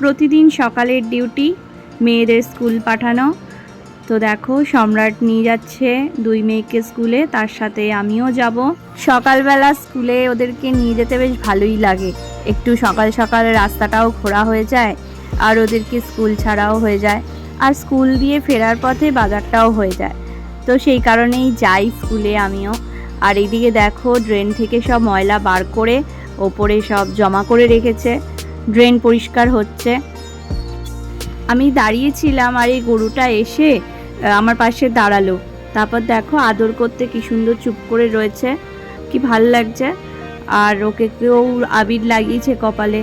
প্রতিদিন সকালের ডিউটি, মেয়েদের স্কুল পাঠানো। তো দেখো, সম্রাট নিয়ে যাচ্ছে দুই মেয়েকে স্কুলে, তার সাথে আমিও যাব। সকালবেলা স্কুলে ওদেরকে নিয়ে যেতে বেশ ভালোই লাগে। একটু সকাল সকাল রাস্তাটাও ঘোরা হয়ে যায়, আর ওদেরকে স্কুল ছাড়াও হয়ে যায়। আর স্কুল দিয়ে ফেরার পথে বাজারটাও হয়ে যায়। তো সেই কারণেই যাই স্কুলে আমিও। আর এইদিকে দেখো, ড্রেন থেকে সব ময়লা বার করে ওপরে সব জমা করে রেখেছে। ড্রেন পরিষ্কার হচ্ছে। আমি দাঁড়িয়েছিলাম আর এই গরুটা এসে আমার পাশে দাঁড়াল। তারপর দেখো আদর করতে কি সুন্দর চুপ করে রয়েছে, কি ভালো লাগছে। আর ওকে কেউ আবির লাগিয়েছে কপালে,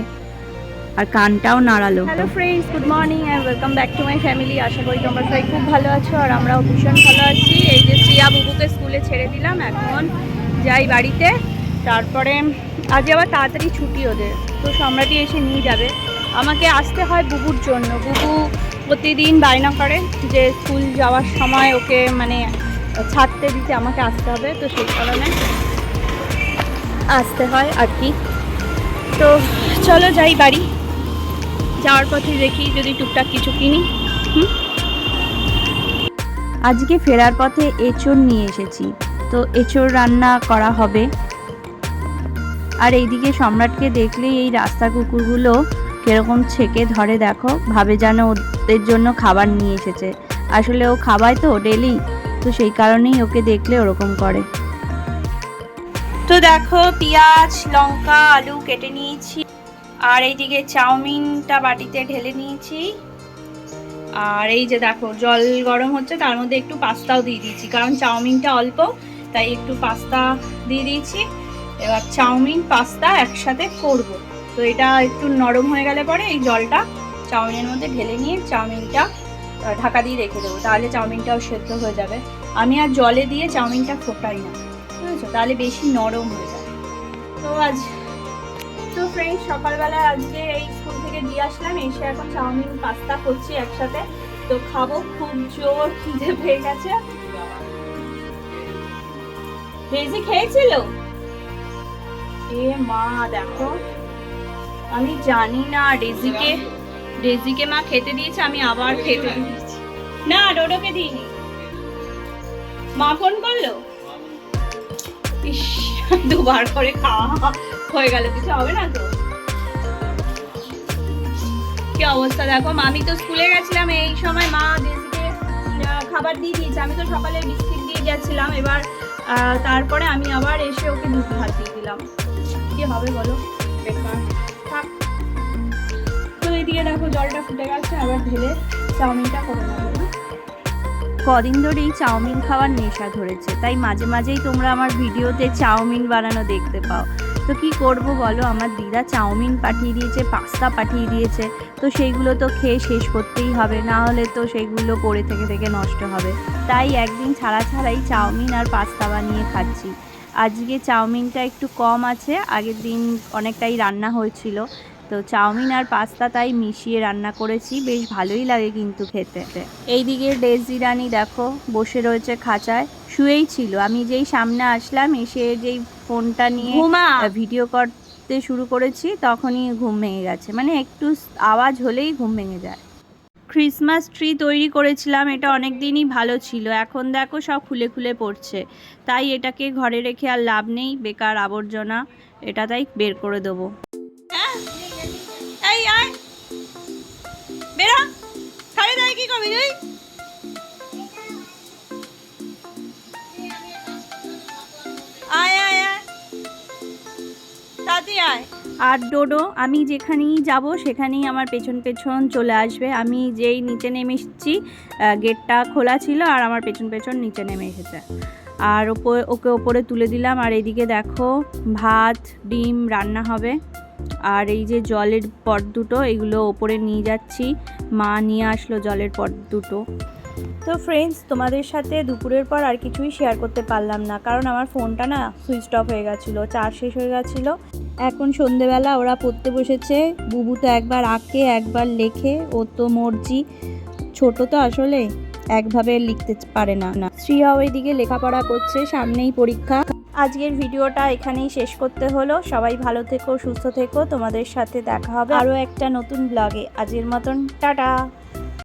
আর কানটাও নাড়ালো। Hello friends good morning and welcome back to my family আশা করি তোমরা সবাই খুব ভালো আছো আর আমরাও ভীষণ ভালো আছি। এই যে শ্রিয়া বুবুকে স্কুলে ছেড়ে দিলাম, এখন যাই বাড়িতে। তারপরে আজ আবার তাড়াতাড়ি ছুটি ওদের। তো সম্রাটই এসে নিয়ে যাবে। আমাকে আসতে হয় বুবুর জন্য। বুবু প্রতিদিন বায়না করে যে স্কুল যাওয়ার সময় ওকে মানে ছাড়তে দিতে আমাকে আসতে হবে। তো সেই কারণে আসতে হয় আর কি। তো চলো যাই বাড়ি। যাওয়ার পথে দেখি যদি টুকটাক কিছু কিনি। হুম? আজকে ফেরার পথে এঁচড় নিয়ে এসেছি। তো এঁচড় রান্না করা হবে। আর এইদিকে সম্রাটকে দেখলেই এই রাস্তা কুকুরগুলো কীরকম ছেকে ধরে দেখো, ভাবে যেন ওদের জন্য খাবার নিয়ে এসেছে। আসলে ও খাবায় তো ডেলি, তো সেই কারণেই ওকে দেখলে ওরকম করে। তো দেখো পেঁয়াজ, লঙ্কা, আলু কেটে নিয়েছি, আর এইদিকে চাউমিনটা বাটিতে ঢেলে নিয়েছি। আর এই যে দেখো, জল গরম হচ্ছে, তার মধ্যে একটু পাস্তাও দিয়ে দিয়েছি, কারণ চাউমিনটা অল্প, তাই একটু পাস্তা দিয়ে দিয়েছি। এবার চাউমিন, পাস্তা একসাথে করব। তো এটা একটু নরম হয়ে গেলে পরে এই জলটা চাউমিনের মধ্যে ঢেলে নিয়ে চাউমিনটা ঢাকা দিয়ে রেখে দেবো। তাহলে চাউমিনটাও সেদ্ধ হয়ে যাবে। আমি আর জলে দিয়ে চাউমিনটা ফোটাই না, বুঝেছ? তাহলে বেশি নরম হয়ে যাবে। তো আজ, তো ফ্রেন্ড সকালবেলা আজকে এই স্কুল থেকে দিয়ে আসলাম। এসে এখন চাউমিন, পাস্তা করছি একসাথে। তো খাব, খুব জোর খিদে পেয়ে গেছে। রেজি খেয়েছিল? এ মা, দেখো। আমি জানি না, ডেজিকে ডেজিকে মা খেতে দিয়েছে, আমি আবার খেতে দিয়েছি। না, ডোডোকে দিইনি। মা ফোন করল? ইস, দুবার করে খাওয়া হয়ে গেল, কিছু হবে না তো? কি অবস্থা, দেখো আমি তো স্কুলে গেছিলাম, এই সময় মা ডেজিকে খাবার দিয়ে দিয়েছে। আমি তো সকালে বিস্কিট দিয়ে গেছিলাম, এবার তারপরে আমি আবার এসে ওকে দুধ ভাত দিয়ে দিলাম। কি হবে বলো? বেকার। তো এইদিকে দেখো জলটা ফুটে গেছে, আবার ঢেলে চাউমিনটা করে নেব। কদিন ধরেই চাউমিন খাওয়ার নেশা ধরেছে, তাই মাঝে মাঝেই তোমরা আমার ভিডিওতে চাউমিন বানানো দেখতে পাও। তো কি করব বলো, আমার দিদা চাউমিন পাঠিয়ে দিয়েছে, পাস্তা পাঠিয়ে দিয়েছে, তো সেইগুলো তো খেয়ে শেষ করতেই হবে, না হলে তো সেইগুলো পড়ে থেকে থেকে নষ্ট হবে। তাই একদিন ছাড়া ছাড়াই চাউমিন আর পাস্তা বানিয়ে খাচ্ছি। আজকে চাউমিনটা একটু কম আছে আগের দিন অনেকটাই রান্না হয়েছিল। তো চাউমিন আর পাস্তা তাই মিশিয়ে রান্না করেছি বেশ ভালোই লাগে কিন্তু খেতে। এইদিকে ডেজি রানি দেখো বসে রয়েছে খাঁচায় শুয়েই ছিল। আমি যেই সামনে আসলাম এসে যেই ফোনটা নিয়ে ভিডিও করতে শুরু করেছি তখনই ঘুম ভেঙে গেছে। মানে একটু আওয়াজ হলেই ঘুম ভেঙে যায়। ক্রিসমাস ট্রি তৈরি করেছিলাম, এটা অনেক দিনই ভালো ছিল। এখন দেখো সব খুলে খুলে পড়ছে। তাই এটাকে ঘরে রেখে আর লাভ নেই, বেকার আবর্জনা, এটা তাই বের করে দেবো। তুই? আয় আয় আয়। আয়। আর ডোডো, আমি যেখানেই যাব সেখানেই আমার পেছন পেছন চলে আসবে। আমি যেই নিচে নেমে এসেছি গেটটা খোলা ছিল আর আমার পেছন পেছন নিচে নেমে এসেছে। আর ওপরে ওকে ওপরে তুলে দিলাম। আর এইদিকে দেখো, ভাত, ডিম রান্না হবে। আর এই যে জলের পট দুটো, এগুলো ওপরে নিয়ে যাচ্ছি। মা নিয়ে আসলো জলের পট দুটো। তো ফ্রেন্ডস তোমাদের সাথে দুপুরের পর আর কিছুই শেয়ার করতে পারলাম না, কারণ আমার ফোনটা না সুইচ অফ হয়ে গেছিল, চার্জ শেষ হয়ে গেছিল। এখন সন্ধেবেলা ওরা পড়তে বসেছে, বুবু তো একবার আঁকে, একবার লেখে, ও তো মর্জি। ছোট তো আসলে একভাবে লিখতে পারে না। না, শ্রিয়া ওইদিকে লেখাপড়া করছে, সামনেই পরীক্ষা। আজকের ভিডিওটা এখানেই শেষ করতে হলো। সবাই ভালো থেকো, সুস্থ থেকো। তোমাদের সাথে দেখা হবে আরও একটা নতুন ব্লগে আজকের মতন, টাটা!